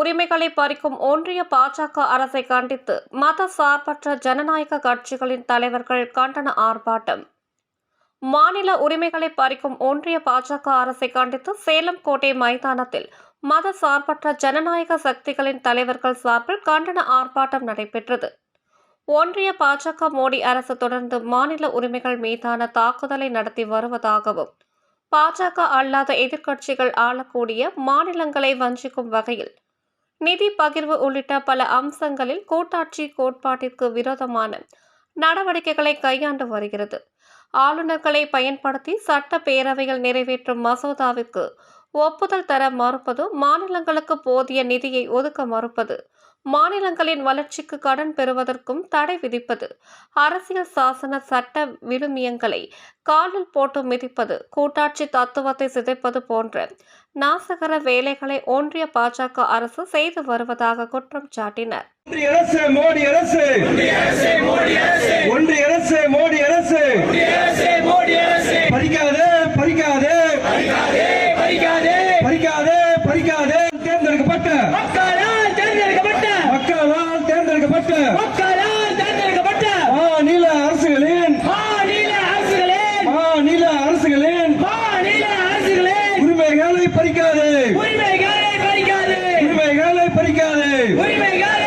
உரிமைகளை பறிக்கும் ஒன்றிய பாஜக அரசை கண்டித்து மத சார்பற்ற ஜனநாயக கட்சிகளின் தலைவர்கள் கண்டன ஆர்ப்பாட்டம். மாநில உரிமைகளை பறிக்கும் ஒன்றிய பாஜக அரசை கண்டித்து சேலம் கோட்டை மைதானத்தில் மத சார்பற்ற ஜனநாயக சக்திகளின் தலைவர்கள் சார்பில் கண்டன ஆர்ப்பாட்டம் நடைபெற்றது. ஒன்றிய பாஜக மோடி அரசு தொடர்ந்து மாநில உரிமைகள் மீதான தாக்குதலை நடத்தி வருவதாகவும் பாஜக அல்லாத எதிர்க்கட்சிகள் ஆளக்கூடிய மாநிலங்களை வஞ்சிக்கும் வகையில் நிதி பகிர்வு உள்ளிட்ட பல அம்சங்களில் கூட்டாட்சி கோட்பாட்டிற்கு விரோதமான நடவடிக்கைகளை கையாண்டு வருகிறது. ஆளுநர்களை பயன்படுத்தி சட்டப்பேரவைகள் நிறைவேற்றும் மசோதாவிற்கு ஒப்புதல் தர மறுப்பது மாநிலங்களுக்கு போதிய நிதியை ஒதுக்க மறுப்பது மாநிலங்களின் வளர்ச்சிக்கு கடன் பெறுவதற்கும் தடை விதிப்பது அரசியல் சாசன சட்ட விழுமியங்களை காலில் போட்டு மிதிப்பது கூட்டாட்சி தத்துவத்தை சிதைப்பது போன்ற நாசகர வேலைகளை ஒன்றிய பாஜக அரசு செய்து வருவதாக குற்றம் சாட்டினர். ஒன்றிய அரசு மோடி அரசு. ஒன்றிய அரசு மோடி அரசு. பறிக்காதே பறிக்காதே. பறிக்காதே பறிக்காதே. தேர்ந்தெடுக்கப்பட்ட. மக்களால் தேர்ந்தெடுக்கப்பட்ட. மக்களால் தேர்ந்தெடுக்கப்பட்ட. மக்களால் தேர்ந்தெடுக்கப்பட்ட மாநில அரசுகளின் மாநில அரசுகளின் மாநில அரசுகளின் மாநில அரசுகளின் உரிமைகளை பறிக்காதே. உரிமைகளை பறிக்காது. உரிமைகளை பறிக்காதே. உரிமைகளை